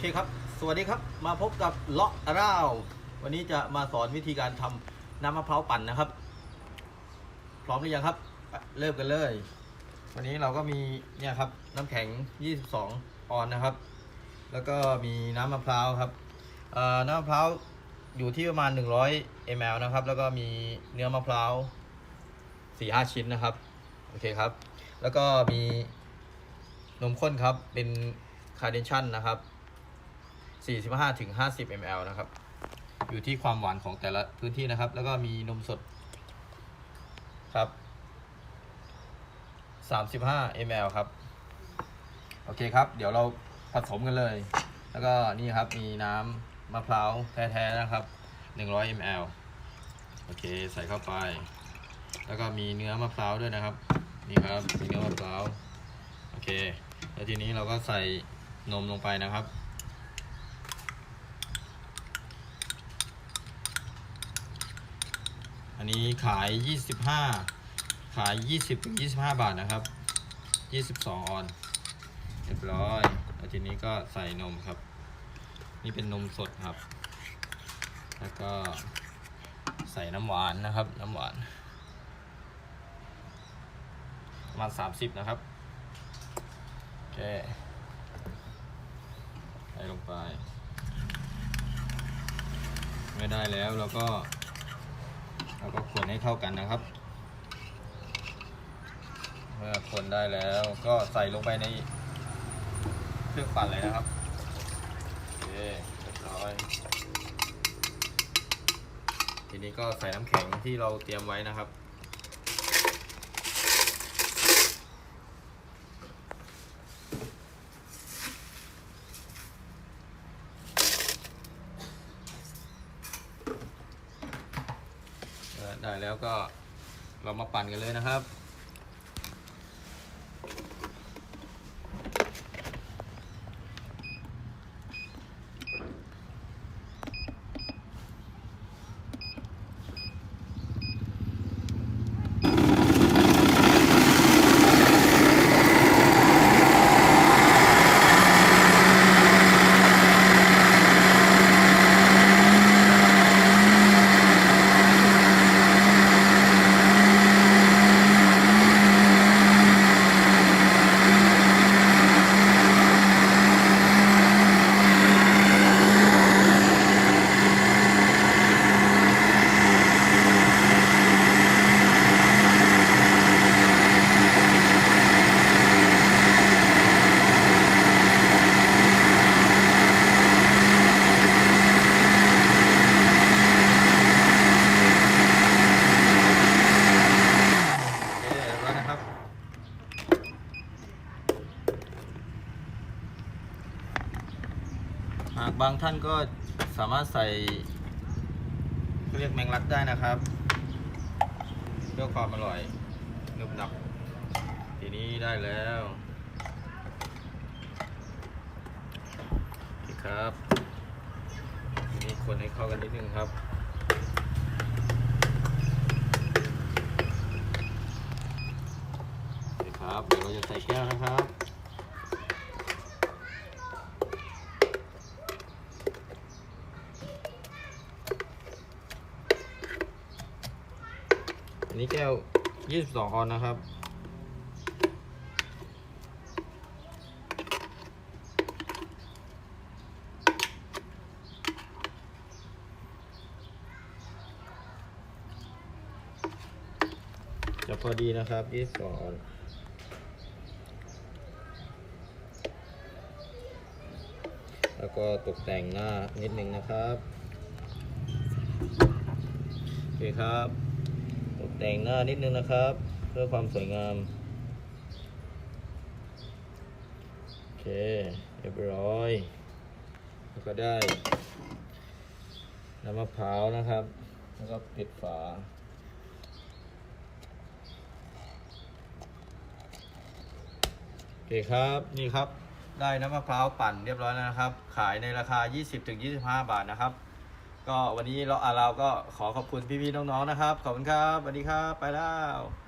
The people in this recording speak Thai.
เคครับ สวัสดีครับ มาพบกับเลาะร่าว วันนี้จะมาสอนวิธีการทำน้ำมะพร้าวปั่นนะครับ พร้อมหรือยังครับ เริ่มกันเลย วันนี้เราก็มีเนี่ยครับ น้ำแข็ง 22 ออนนะครับ แล้วก็มีน้ำมะพร้าวครับน้ำมะพร้าวอยู่ที่ประมาณ 100 ml นะครับ แล้วก็มีเนื้อมะพร้าว4-5 ชิ้นนะครับ โอเคครับ แล้วก็มีนมข้นครับ เป็นคาร์เนชั่นนะครับ 45ถึง50 ml นะครับ อยู่ที่ความหวานของแต่ละพื้นที่นะครับ แล้วก็มีนมสดครับ35 ml ครับ โอเคครับ เดี๋ยวเราผสมกันเลย แล้วก็นี่ครับมีน้ำมะพร้าวแท้ๆนะครับ 100 ml โอเคใส่เข้าไป แล้วก็มีเนื้อมะพร้าวด้วยนะครับ นี่ครับมีเนื้อมะพร้าว โอเค แล้วทีนี้เราก็ใส่นมลงไปนะครับ นี้ขาย 25 ขาย 20ถึง25 บาทนะครับ 22 ออนเรียบร้อยแล้วทีนี้ก็ใส่นมครับ นี่เป็นนมสดครับ แล้วก็ใส่น้ำหวานนะครับ น้ำหวานประมาณ30 นะครับ โอเคใส่ลงไป ไม่ได้แล้วเราก็ เราก็คนให้เข้ากันนะครับ เมื่อคนได้แล้วก็ใส่ลงไปในเครื่องปั่นเลยนะครับโอเคเรียบร้อยทีนี้ก็ใส่น้ำแข็งที่เราเตรียมไว้นะครับ เอ่อได้ แล้วก็เรามาปั่นกันเลยนะครับ โอเคเรียบร้อยนะครับ หากบางท่านก็สามารถใส่เรียกแมงลักได้นะครับเพื่อความอร่อยหนึบหนับทีนี้ได้แล้วครับทีนี้คนให้เข้ากันนิดนึงครับโอเคครับเดี๋ยวเราจะใส่แก้วนะครับ นี้แก้ว 22 ออนนะครับ จะพอดีนะครับ 22 ออนแล้วก็ตกแต่งหน้านิดนึงนะครับ โอเคครับ ตกแต่งหน้านิดนึงนะครับ เพื่อความสวยงาม โอเคเรียบร้อย แล้วก็ได้น้ำมะพร้าวนะครับ แล้วก็ปิดฝาโอเคครับนี่ครับได้น้ำมะพร้าวปั่นเรียบร้อยแล้วนะครับ ขายในราคา 20-25 บาทนะครับ ก็วันนี้เราอ่าเราก็ขอขอบคุณพี่ๆน้องๆนะครับ ขอบคุณครับสวัสดีครับ ไปแล้ว